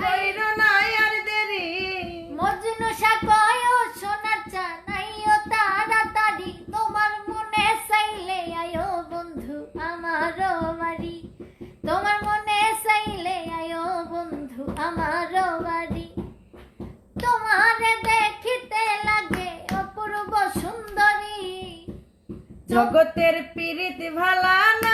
কইর না আর দেরি। মজনু সাকয় সোনার চা তাড়াতাড়ি তোমার মনে চাইলে আয়ো বন্ধু আমারও বাড়ি। তোমার মনে চাইলে আয়ো বন্ধু আমারও বাড়ি। তোমারে দেখিতে লাগে অপূর্ব সুন্দরী। জগতের পীড়িত ভালা না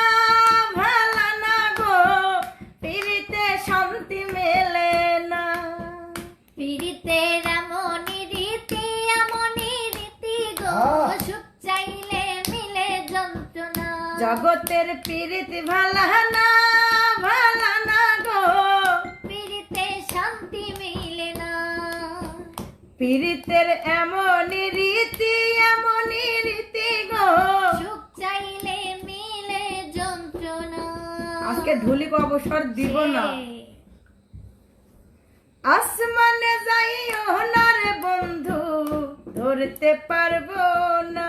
জগতের পীড়িত ভালা না ভালা না গো। পীড়িতে শান্তি মিলে না। পীড়িতের এমনই রীতি এমনই রীতি গো। সুখ চাইলে মিলে যন্ত্রণা। আজকে ঢুলিক অবসর দিব না। আসমানে যাইও না রে বন্ধু ধরতে পারব না।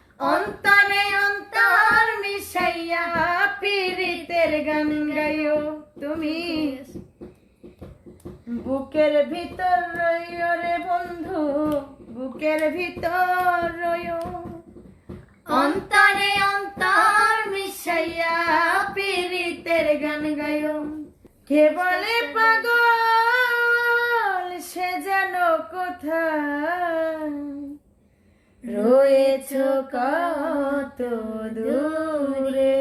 অন্তরে অন্তর মিশাইয়া পীড়িতের গান গাইও তুমি। বুকের ভিতর রইও রে বন্ধু, বুকের ভিতর রইও। অন্তরে অন্তর মিশাইয়া পীড়িতের গান গাইও। কে বলে পাগল, সে যেন কোথায়? রয়েছ কত দূরে?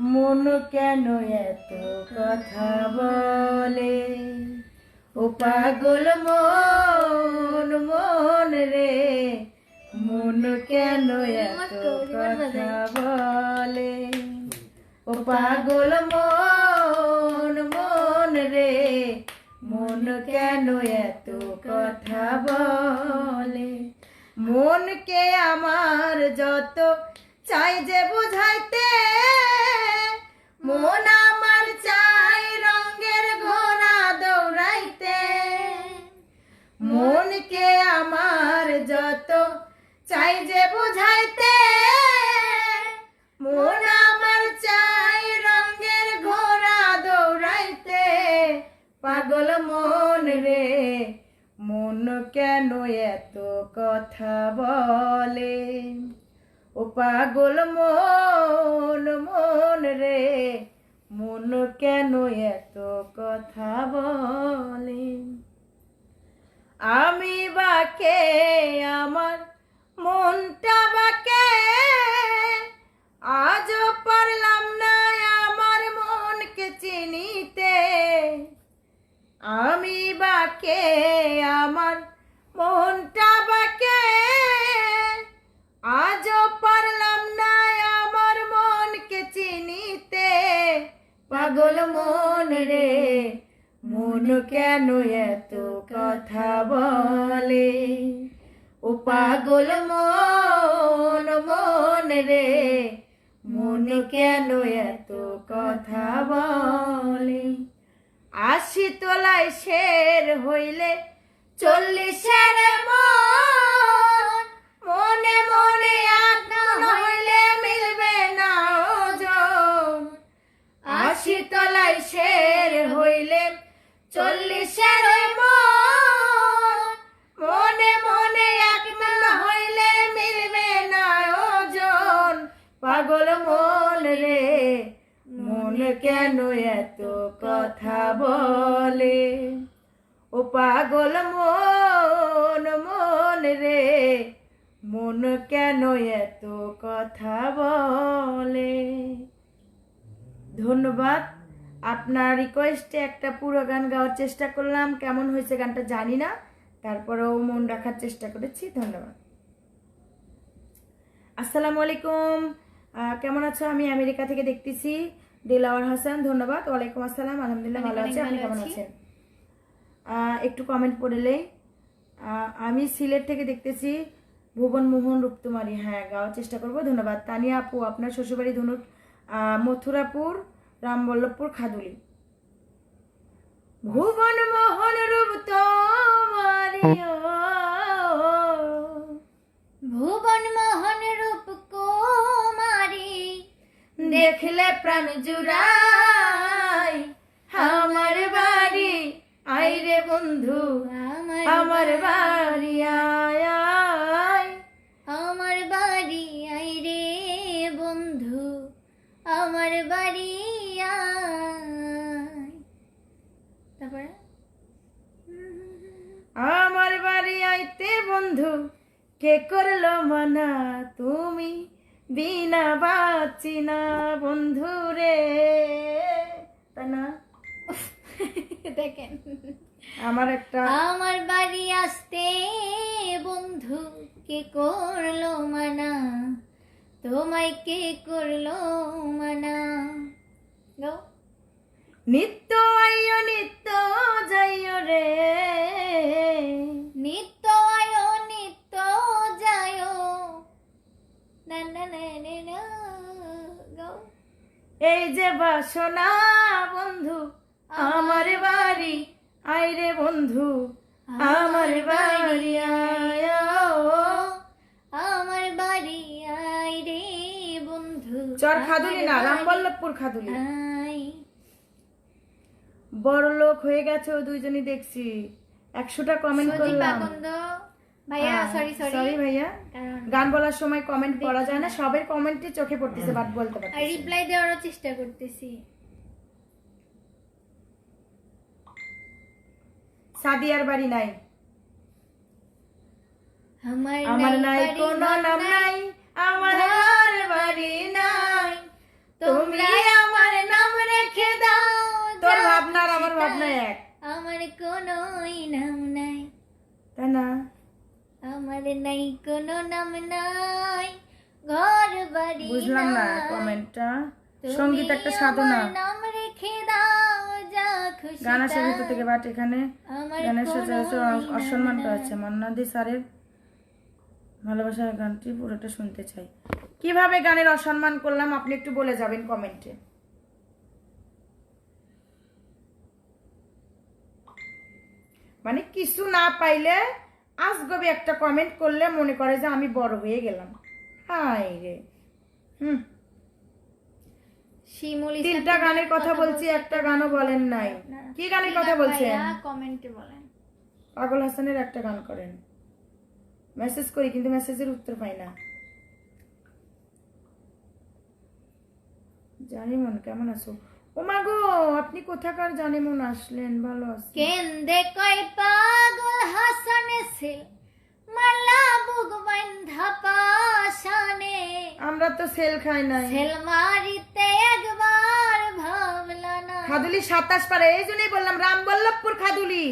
মন কেন এত কথা বলে? ও পাগল মন মন রে, মন কেন এত কথা বলে? ও পাগল মন মন রে মন কেন এত কথা বলে? মনকে আমার যত চাই যে বুঝাইতে মন আমার চাই এত কথা বলে, ও পাগল মন মন রে, মন কেন এত কথা বলে? আমি বাকে, আমার মনটা বাকে, আজও পারলাম না আমার মনকে চিনিতে। আমি বাকে, আমার মনটা বাকে। আজও পারলাম না আমার মনকে চিনিতে। পাগল মন রে, মন কেন এত কথা বলে? ও পাগল মন মন রে, মন কেন এত কথা বলে? আশি তোলায় শের হইলে চল্লিশের মন, মনে মনে আগুন হইলে মিলবে না ওজন। আশি তলায় শের হইলে চল্লিশের মন, মনে মনে মন হইলে মিলবে না ওজন। পাগল মন রে, মন কেন এত কথা বলে? ও পাগল মন মন রে মন কেন এত কথা বলে? ধন্যবাদ। আপনার রিকোয়েস্টে একটা পুরো গান গাওয়ার চেষ্টা করলাম। কেমন হয়েছে গানটা জানি না। তারপরেও মন রাখার চেষ্টা করেছি। ধন্যবাদ। আসসালামু আলাইকুম। কেমন আছো? আমি আমেরিকা থেকে দেখতেছি। দিলাওয়ার হাসান ধন্যবাদ। ওয়ালাইকুম আসসালাম। আলহামদুলিল্লাহ ভালো আছি। আপনি কেমন আছেন? একটু কমেন্ট আহ, আমি সিলেট থেকে দেখতেছি ভুবন মোহন রূপতুমারি। হ্যাঁ গাওয়ার চেষ্টা করব। ধন্যবাদ। তানিয়া আপু আপনার শ্বশুরবাড়ি আহ, মথুরাপুর রামবল্লভপুর খাদুলি। ভুবন মোহন রূপ তোমারি ভুবন রূপ কুমারী দেখলে প্রাণ জুড়াই। আমার বাড়ি আইরে বন্ধু আমার বাড়ি আয় আয়। আমার বাড়ি আই রে বন্ধু আমার বাড়ি তারপরে? আমার বাড়ি আইতে বন্ধু কে করল মানা তুমি? বিনা বাঁচি না বন্ধু রে। তাই না? দেখেন। আমার একটা আমার বাড়ি আসতে বন্ধু কে করল মানা? তোমায় কে করল মানা? গাও নিত্য আইয় নিত্য যাইয় রে। নিত্য আয়ো নিত্য যায়ো না না না না না গাও এই যে বাসনা বন্ধু। আমার বাড়ি আইরে বন্ধু আমার বাড়ি আয় আমার বাড়ি আই রে বন্ধু চর খাদুলি না রামবল্লভপুর খাদুলি। বড় লোক হয়ে গেছে ও দুইজনই দেখছি। একশোটা কমেন্ট করলাম। ভাইয়া সরি সরি ভাইয়া। গান বলার সময় কমেন্ট পড়া যায় না সবের কমেন্টই চোখে পড়তেছে বাট বলতে পারছি রিপ্লাই দেওয়ারও চেষ্টা করতেছি। সাদিয়ার বাড়ি নাই। আমার নাই কোনো নাম নাই আমার ঘর বাড়ি নাই। আমার নাম রেখে দাও তোর যা ভাবনা আর আমার ভাবনা এক। আমার কোনো নাম নাই। তাই না? আমার নাই কোনো নাম নাই ঘর বাড়ি বুঝলাম না কমেন্টটা সংগীত একটা সাধনা। নাম রেখে দাও গান। ভিতর থেকে বাট এখানে গানের সাথে অসম্মান নাই। হচ্ছে মান্নাদি স্যারের ভালোবাসার গানটি পুরোটা শুনতে চাই। কীভাবে গানের অসম্মান করলাম আপনি একটু বলে যাবেন কমেন্টে? মানে কিছু না পাইলে আজগবি একটা কমেন্ট করলে মনে করে যে আমি বড় হয়ে গেলাম। হাই রে। হুম। শিমুল তিনটা গানের কথা বলছি একটা গানও বলেন নাই। কি গানের কথা বলছেন? কমেন্টে বলেন। পাগল হাসানের একটা গান করেন। মেসেজ করি কিন্তু মেসেজের উত্তর পাই না। জানি মন কেমন আছো? ও মা গো আপনি কোথাকার জানি মন আসলেন ভালো আছেন। কেন্দে কয় পাগল হাসানে সে মালা বুক বান্ধা পাশানে আমরা তো সেল খাই নাই। সেল মারিতে না খাদুলি সাতাশ পারে এই জন্যই বললাম রামবল্লভপুর খাদুলি।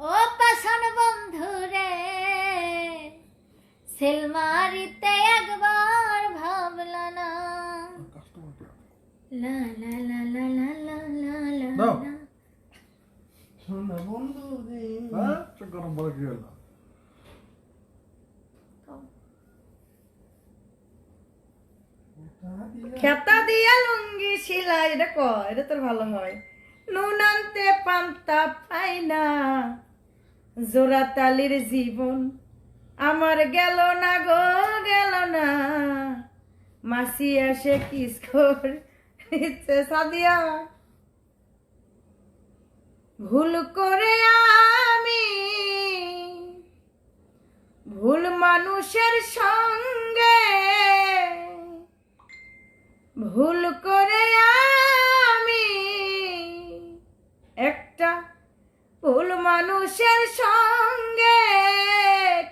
ও পাশান বন্ধু রে সেলমারিতে একবার ভাবলা না। লা লা লা লা লা লা লা লা লা। বন্ধু রে হ্যাঁ? গরম বলে কি হলো? খেতা দিয়া লুঙ্গি শিলাই এটা ক? এটা তোর ভালো হয়। নুন আনতে পান্তা পাই না। জোড়া তালির জীবন আমার গেল না গো, গেল না। মাসি আসে কিস করছে সাদিয়া। ভুল করে আমি ভুল মানুষের সঙ্গে ভুল করে আমি একটা ভুল মানুষের সঙ্গে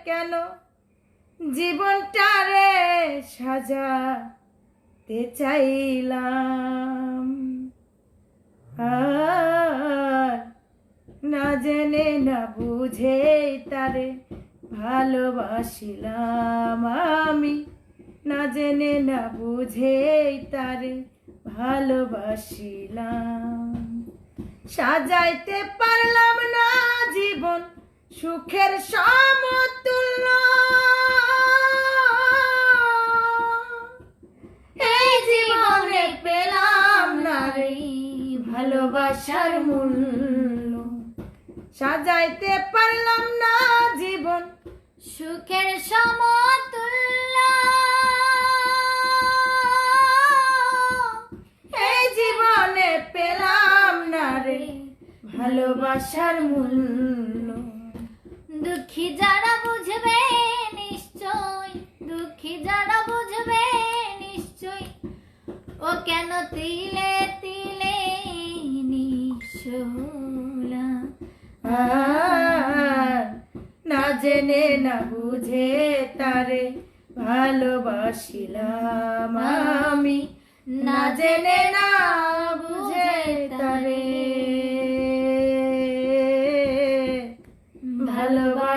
কেন জীবনটারে সাজাতে চাইলাম? না জেনে, না বুঝে তারে ভালোবাসিলাম আমি। না জেনে না বুঝে তারে ভালোবাসিলাম। সাজাইতে পারলাম না জীবন, সুখের সমতুল্য। এই পেলাম না ভালোবাসার মূল্য। সাজাইতে পারলাম না জীবন, সুখের সমতুল্য। ভালোবাসার মূল্য। দুঃখী যারা বুঝবে নিশ্চয়, দুঃখী যারা বুঝবে নিশ্চয়, ও কেন তিলে তিলে নিশোলা না জেনে না বুঝে তারে ভালোবাসিলাম আমি। না জেনে না বুঝে তারে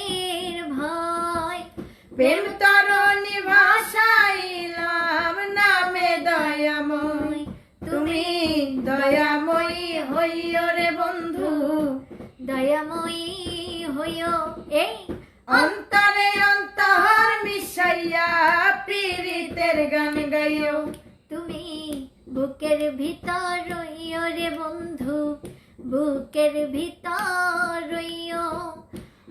কলঙ্কের ভয়। প্রেম তরণী ভাষাইলাম নামে দয়াময়। তুমি দয়াময়ী হইও রে বন্ধু। দয়াময়ী হইও। এই অন্তরে অন্তর মিশাইয়া পীড়িতের গান গাইও। তুমি বুকের ভিতর রইও রে বন্ধু। বুকের ভিতর রইও।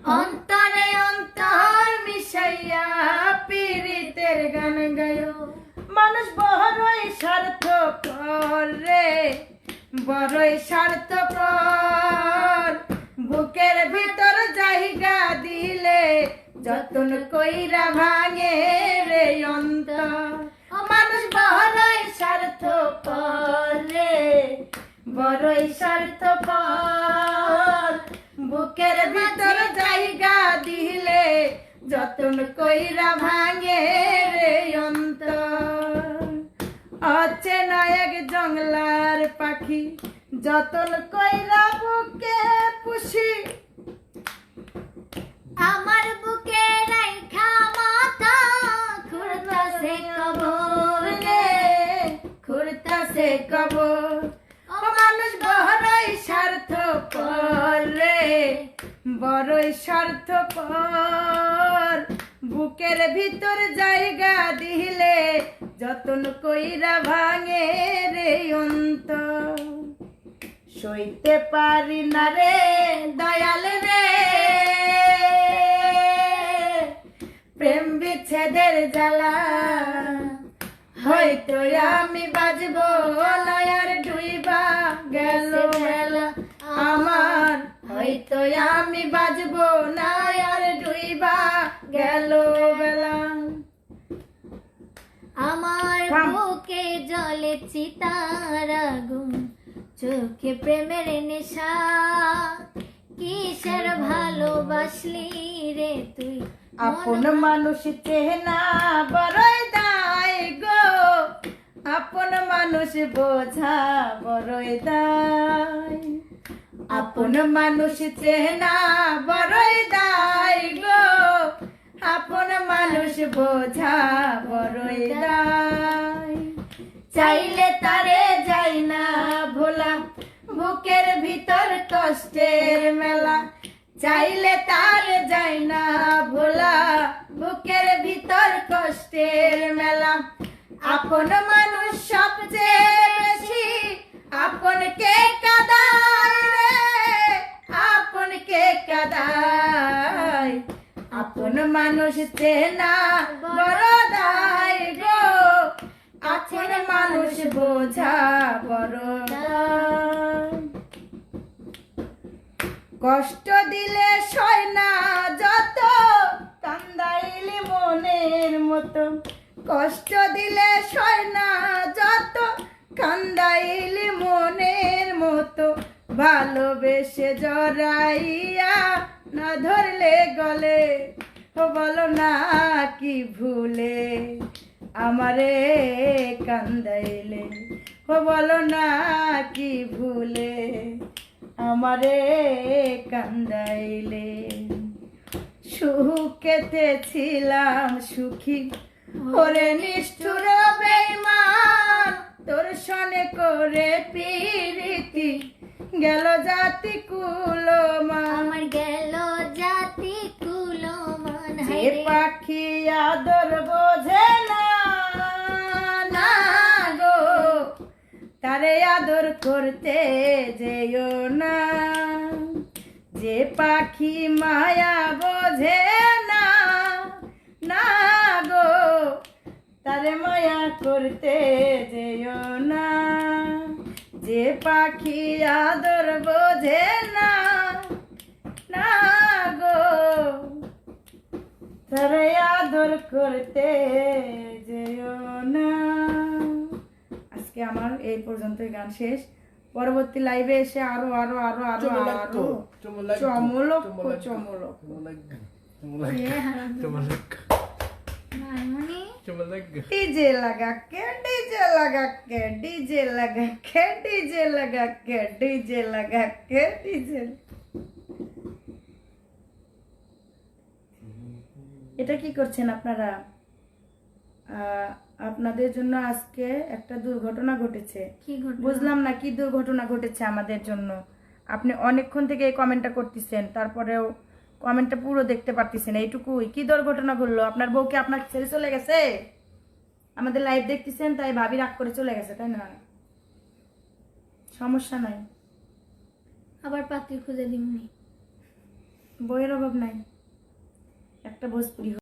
অন্তরে অন্তর মিশাইয়া পীড়িতের গান গাইও মানুষ বড়ই স্বার্থ রে, বড়ই স্বার্থ বুকের ভিতর জায়গা দিলে যতন কইরা ভাঙে রে অন্তর। মানুষ বড়ই স্বার্থ রে, বড়ই স্বার্থ বুকের ভিতর জায়গা দিলে যতন কইরা ভাঙে রে অন্তর। অচেনা এক জঙ্গলার পাখি যতন কইরা বুকে পুষি। আমার বুকে রাইখা মাথা খুঁড়তাছে কবর রে। খুঁড়তাছে কবর। ও মানুষ বড়ই রে বড়ই স্বার্থ বুকের ভিতর জায়গা দিলে যতন কইরা ভাঙে রে অন্তর। সইতে পারি না রে দয়াল রে। প্রেম বিচ্ছেদের জ্বালা, হয়তো আমি বাজবো নয়ার ডুইবা গেল। বেলা হয়তো আমি বাজবো নয়ার ডুইবা গেল বেলা। আমার। বুকে জলে চিতার আগুন চোখে প্রেমের নেশা। কিসের ভালোবাসলি রে তুই? আপন মানুষ চেনা বড়ই দায় গো। আপন মানুষ বোঝা বড়ই দায়। আপন মানুষ চেনা বড়ই দায় গো। আপন মানুষ বোঝা বড়ই দায়। চাইলে তারে যাই না ভোলা, বুকের ভিতর কষ্টের মেলা। চাইলে তার যাই না ভোলা, বুকের ভিতর কষ্টের মেলা। আপন মানুষ সবচেয়ে বেশি আপন কে কাদায় রে আপন কে কাদায়? আপন মানুষ চেনা বড় দায় গো। আপন মানুষ বোঝা বড় কষ্ট দিলে সয় না যত, কান্দাইলি মনের মতো। কষ্ট দিলে সয় না যত, কান্দাইলি মনের মতো। ভালোবেসে জড়াইয়া না ধরলে গলে বলো না কি ভুলে, আমারে কান্দাইলে, ও বলো না কি ভুলে, আমারে কান্দাইলে। সুখেতে ছিলাম সুখী, ওরে নিষ্ঠুর বেইমান তোর সনে করে পিরিতি গেল জাতি কুলমা আমার গেল জাতি কুলমান যে পাখি আদর বোঝে না না গো। তারে আদর করতে যেও না। যে পাখি মায়া বোঝে না না গো। তারে মায়া করতে যেও না। যে পাখি আদর বোঝে না না গো। তার আদর করতে যেও না। আজকে আমার এই পর্যন্তই গান শেষ। পরবর্তী লাইভে এসে আরও আরও আরও আরও আরও। চমলক চমলক চমলক চমলক যে লাগা কেটে डीजे लगा के डीजे लगा के डीजे लगा के डीजे लगा के डीजे এটা কি করছেন আপনারা আহ, আপনাদের জন্য আজকে একটা দুর্ঘটনা ঘটেছে কি ঘটনা বুঝলাম না কি দুর্ঘটনা ঘটেছে আমাদের জন্য আপনি অনেকক্ষণ থেকে এই কমেন্টটা করতেছেন তারপরেও কমেন্টটা পুরো দেখতে পারতেছেন এইটুকুই কি দুর্ঘটনা ঘটলো আপনার বউকে আপনার ছেড়ে চলে গেছে আমাদের লাইভ দেখতেছেন তাই ভাবি রাগ করে চলে গেছে তাই না? সমস্যা নাই। আবার পাত্রী খুঁজে দিমনি। বইয়ের অভাব নাই। একটা ভোজপুরি